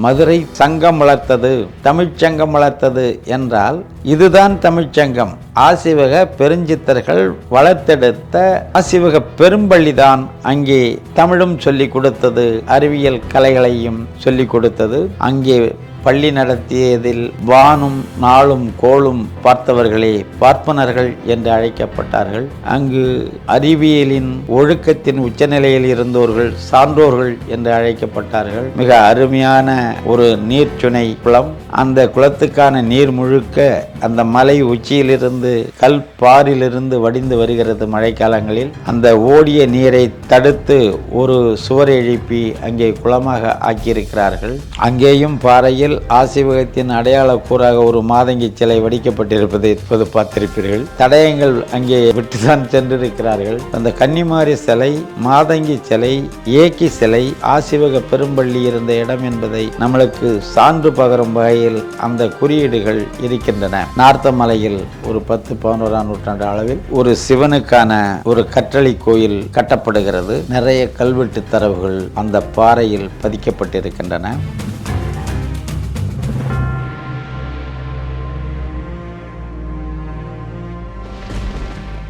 மதுரை சங்கம் வளர்த்தது தமிழ்ச்சங்கம் வளர்த்தது என்றால் இதுதான் தமிழ்ச்சங்கம். ஆசிவக பெருஞ்சித்தர்கள் வளர்த்தெடுத்த ஆசிவக பெரும்பள்ளிதான் அங்கே தமிழும் சொல்லிக் கொடுத்தது அறிவியல் கலைகளையும் சொல்லிக் கொடுத்தது. அங்கே பள்ளி நடத்தியதில் வானும் நாளும் கோளும் பார்த்தவர்களே பார்ப்பனர்கள் என்று அழைக்கப்பட்டார்கள். அங்கு அறிவியலின் ஒழுக்கத்தின் உச்சநிலையில் இருந்தோர்கள் சான்றோர்கள் என்று அழைக்கப்பட்டார்கள். மிக அருமையான ஒரு நீர்ச்சுனை குளம். அந்த குளத்துக்கான நீர் முழுக்க அந்த மலை உச்சியிலிருந்து கல் பாரிலிருந்து வடிந்து வருகிறது மழைக்காலங்களில். அந்த ஓடிய நீரை தடுத்து ஒரு சுவர் எழுப்பி அங்கே குளமாக ஆக்கியிருக்கிறார்கள். அங்கேயும் பாறையில் ஆசிவகத்தின் அடையாள கூறாக ஒரு மாதங்கி சிலை வடிக்கப்பட்டிருப்பதை இப்போது பார்த்திருப்பீர்கள். தடயங்கள் அங்கே விட்டுதான் சென்றிருக்கிறார்கள். அந்த கன்னிமாரி சிலை மாதங்கி சிலை ஏக்கி சிலை ஆசிவக பெரும்பள்ளி இருந்த இடம் என்பதை நம்மளுக்கு சான்று பகரும் வகையில் அந்த குறியீடுகள் இருக்கின்றன. நார்த்தமலையில் ஒரு பத்து பதினோராம் நூற்றாண்டு அளவில் ஒரு சிவனுக்கான ஒரு கற்றளி கோயில் கட்டப்படுகிறது. நிறைய கல்வெட்டு தரவுகள் அந்த பாறையில் பதிக்கப்பட்டிருக்கின்றன.